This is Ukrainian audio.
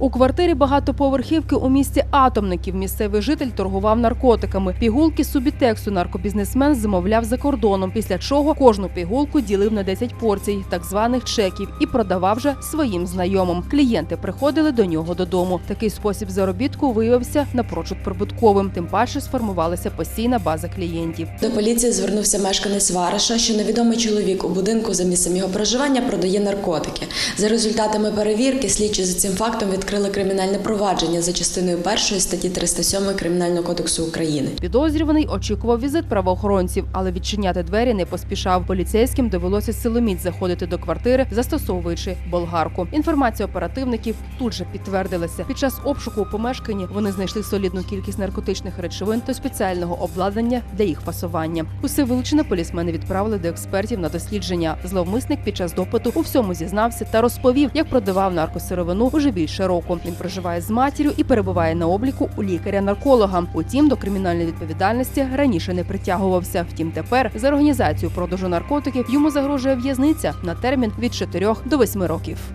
У квартирі багатоповерхівки у місті Атомників місцевий житель торгував наркотиками. Пігулки субітексу наркобізнесмен замовляв за кордоном, після чого кожну пігулку ділив на 10 порцій, так званих чеків, і продавав же своїм знайомим. Клієнти приходили до нього додому. Такий спосіб заробітку виявився напрочуд прибутковим. Тим паче сформувалася постійна база клієнтів. До поліції звернувся мешканець Вариша, що невідомий чоловік у будинку за місцем його проживання продає наркотики. За результатами перевірки слідчі за цим фактом відкрили кримінальне провадження за частиною першої статті 307 Кримінального кодексу України. Підозрюваний очікував візит правоохоронців, але відчиняти двері не поспішав. Поліцейським довелося силоміць заходити до квартири, застосовуючи болгарку. Інформація оперативників тут же підтвердилася. Під час обшуку у помешканні вони знайшли солідну кількість наркотичних речовин та спеціального обладнання для їх фасування. Усе вилучене полісмени відправили до експертів на дослідження. Зловмисник під час допиту у всьому зізнався та розповів, як продавав наркосировину уже більше року. Він проживає з матір'ю і перебуває на обліку у лікаря-нарколога. Утім, до кримінальної відповідальності раніше не притягувався. Втім, тепер за організацію продажу наркотиків йому загрожує в'язниця на термін від 4 до 8 років.